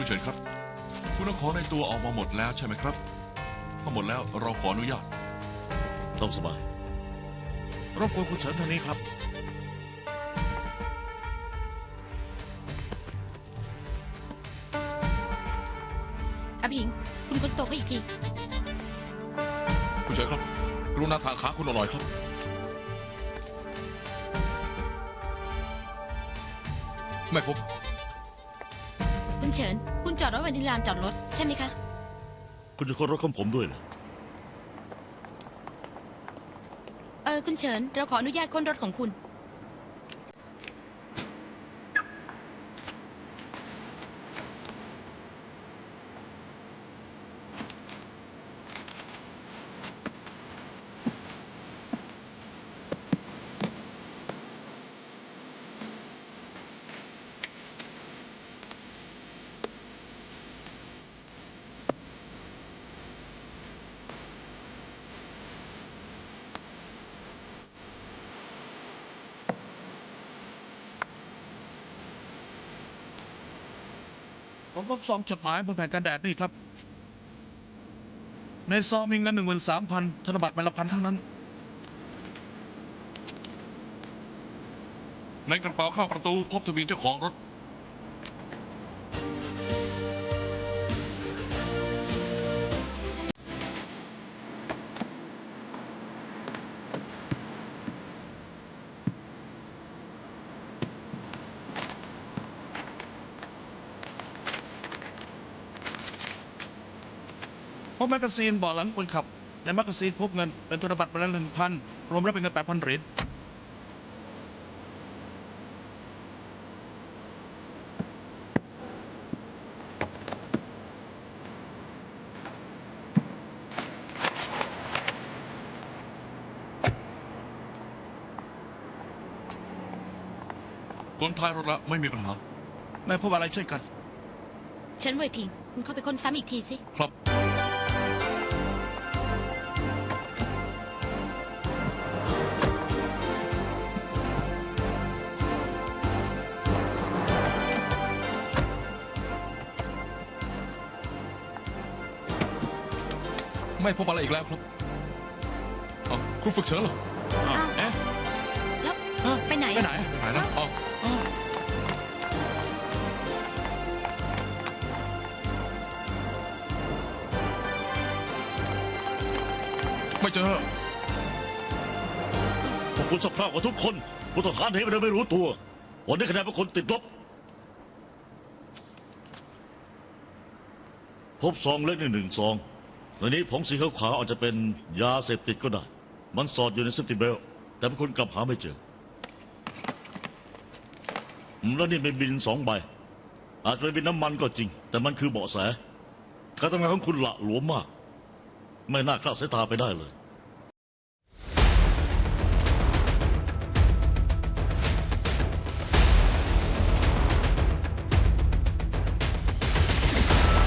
ผู้เชิญครับ คุณเอาของในตัวออกมาหมดแล้วใช่ไหมครับ ถ้าหมดแล้วเราขออนุญาตตามสบาย รบกวนคุณเฉินทางนี้ครับ อภิงคุณคนโตก็อีกที ผู้เชิญครับ กรุณาทางขาคุณหน่อยครับ ไม่พบ คุณเฉิน คุณจอดรถไว้ในลานจอดรถใช่ไหมคะ คุณจะค้นรถของผมด้วยเหรอเออ คุณเฉิน เราขออนุญาตค้นรถของคุณ ผมพบซองจดหมายบนแผ่นกันแดดนี่ครับ ในซองมีเงินหนึ่งหมื่นสามพันธนบัตรใบละพันทั้งนั้น ในกระเป๋าเข้าประตูพบทะเบียนเจ้าของรถ พบแมกกาซีนเบาะหลังคนขับ ในแมกกาซีนพบเงินเป็นธนบัตรใบละหนึ่งพันรวมแล้วเป็นเงินแปดพันเหรียญคนท้ายรถละไม่มีปัญหา ไม่พบอะไรเช่นกัน เฉินเว่ยผิง คุณเข้าไปค้นซ้ำอีกทีสิ ครับ ไม่พบอะไรอีกแล้วครับอ้าวคุณฝึกเฉินเหรออ้าว เอ๊ะแล้วฮะไปไหนไปไหนหายแล้วอ้าวอ้าวไม่เจอพวกคุณสภาพกว่าทุกคนผู้ต้องหาหนีไปโดยไม่รู้ตัว วันนี้คะแนนเป็นคนติดลบ พบซองเล็กหนึ่งหนึ่งซอง ในนี้ผงสีขาวๆอาจจะเป็นยาเสพติดก็ได้ มันสอดอยู่ในซิปติเบล แต่พวกคนกลับหาไม่เจอ แล้วนี่เป็นบินสองใบ อาจจะเป็นบินน้ำมันก็จริง แต่มันคือเบาะแส การทำงานของคุณละหลวมมาก ไม่น่าคลาดสายตาไปได้เลย